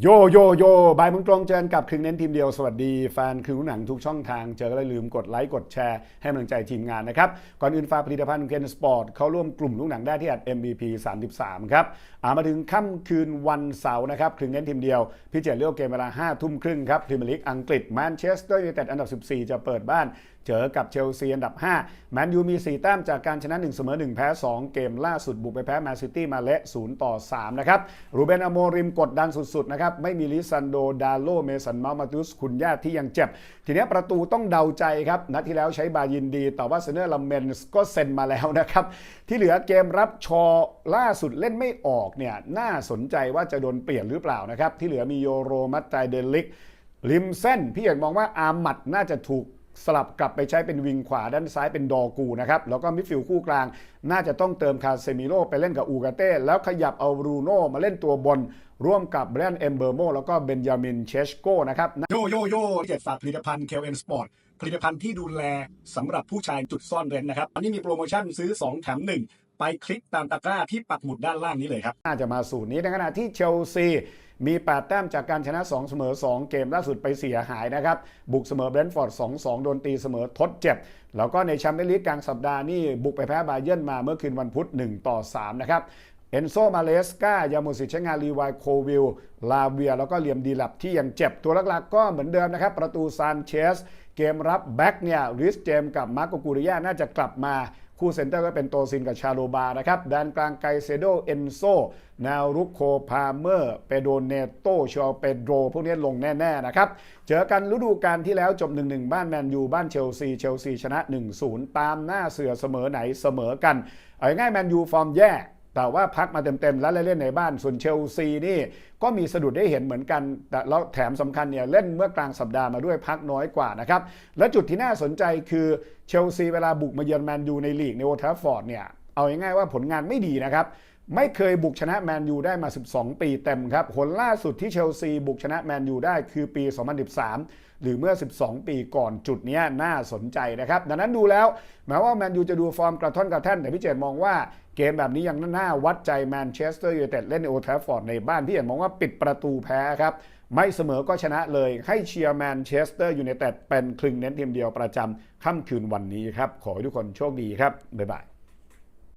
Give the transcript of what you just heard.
โยโยโยบายมึงตรงเจอกับครึ่งเน้นทีมเดียว สวัสดีแฟนครึ่งหนังทุกช่องทาง เจอก็เลยลืมกดไลค์กดแชร์ให้กำลังใจทีมงานนะครับ ก่อนอื่นฝากผลิตภัณฑ์เคนสปอร์ตเข้าร่วมกลุ่มลูกหนังได้ที่แอด MVP 33 ครับอามาถึงค่ำคืนวันเสาร์นะครับครึ่งเน้นทีมเดียว พี่เจเลือกเกมเวลา 5 ทุ่มครึ่งครับพรีเมียร์ลีกอังกฤษแมนเชสเตอร์ยูไนเต็ดอันดับ 14 จะเปิดบ้านเจอกับเชลซีอันดับ 5 แมนยูมี 4 แต้มจากการชนะ 1 เสมอ 1 แพ้ 2 เกมล่าสุดบุกไปแพ้แมนซิตี้มาเละ0ต่อ3นะครับรูเบนอโมริมกดดันสุดๆนะครับไม่มีลิซันโดดาโลเมสันมามาตุสคุณย่าที่ยังเจ็บ ทีนี้ประตูต้องเดาใจครับนัดที่แล้วใช้บายินดี แต่ว่าเซเนอร์ลัมเมนส์ก็เซ็นมาแล้วนะครับที่เหลือเกมรับชอล่าสุดเล่นไม่ออกเนี่ยน่าสนใจว่าจะโดนเปลี่ยนหรือเปล่านะครับที่เหลือมีโยโรมัตไตเดลิกริมเส้นพี่เอกมองว่าอาร์มัดน่าจะถูก สลับกลับไปใช้เป็นวิงขวาด้านซ้ายเป็นดอกูนะครับ แล้วก็มิดฟิลด์คู่กลาง น่าจะต้องเติมคาเซมิโร่ไปเล่นกับอูกาเต้ แล้วขยับเอาบรูโน่มาเล่นตัวบน ร่วมกับแบรนด์เอมเบอร์โมแล้วก็เบนยามินเชชโกนะครับ โยโยโย่เจ็ดฝากผลิตภัณฑ์แคลนสปอร์ตผลิตภัณฑ์ที่ดูแลสำหรับผู้ชายจุดซ่อนเร้นนะครับอันนี้มีโปรโมชั่นซื้อ 2 แถม 1 ไปคลิกตามตะกร้าที่ปักหมุดด้านล่างนี้เลยครับ น่าจะมาสูตรนี้ในขณะที่เชลซีมี 8 แต้มจากการชนะ 2 เสมอ 2 เกมล่าสุดไปเสียหายนะครับ บุกเสมอเบรนท์ฟอร์ด 2-2 โดนตีเสมอทดเจ็บ แล้วก็ในแชมเปี้ยนลีกกลางสัปดาห์นี่บุกไปแพ้บาเยิร์นมาเมื่อคืนวันพุธ1ต่อ3นะครับเอนโซมาเลสกายามุสิชงานรีวายโควิล ลาเวีย แล้วก็เลียมดีลับที่ยังเจ็บตัวหลักๆก็เหมือนเดิมนะครับ ประตูซานเชส เกมรับแบ็กเนี่ยริสเจมกับมาร์โกกูริยาน่าจะกลับมา คู่เซนเตอร์ก็เป็นโตซินกับชาโลบานะครับแดนกลางไกเซโดเอนโซแนวรุกโคพาเมอร์เปโดเนโตชอเปโดพวกนี้ลงแน่ ๆ นะครับ เจอกันฤดูกาลที่แล้วจบ 1-1 บ้านแมนยูบ้านเชลซีเชลซีชนะ 1-0 ตามหน้าเสือเสมอไหนเสมอกัน เอาง่ายแมนยูฟอร์มแย่ แต่ว่าพักมาเต็มๆ แล้วเล่นในบ้านส่วนเชลซีนี่ก็มีสะดุดได้เห็นเหมือนกัน แต่แล้วแถมสำคัญเนี่ยเล่นเมื่อกลางสัปดาห์มาด้วยพักน้อยกว่านะครับ และจุดที่น่าสนใจคือเชลซีเวลาบุกมาเยือนแมนยูในลีกในโอทราฟฟอร์ดเนี่ยเอาง่ายๆว่าผลงานไม่ดีนะครับ ไม่เคยบุกชนะแมนยูได้มา 12 ปีเต็มครับผลล่าสุดที่เชลซีบุกชนะแมนยูได้คือปี 2013 หรือเมื่อ 12 ปีก่อนจุดนี้น่าสนใจนะครับ ดังนั้นดูแล้วแม้ว่าแมนยูจะดูฟอร์มกระท่อนกระแท่นแต่พี่เจตมองว่าเกมแบบนี้ยังน่าวัดใจแมนเชสเตอร์ยูไนเต็ดเล่นโอทาฟฟอร์ดในบ้านพี่เจตมองว่าปิดประตูแพ้ครับไม่เสมอก็ชนะเลยให้เชียร์แมนเชสเตอร์ยูไนเต็ดเป็นคลึงเน้นทีมเดียวประจำค่ำคืนวันนี้ครับขอให้ทุกคนโชคดีครับบ๊ายบาย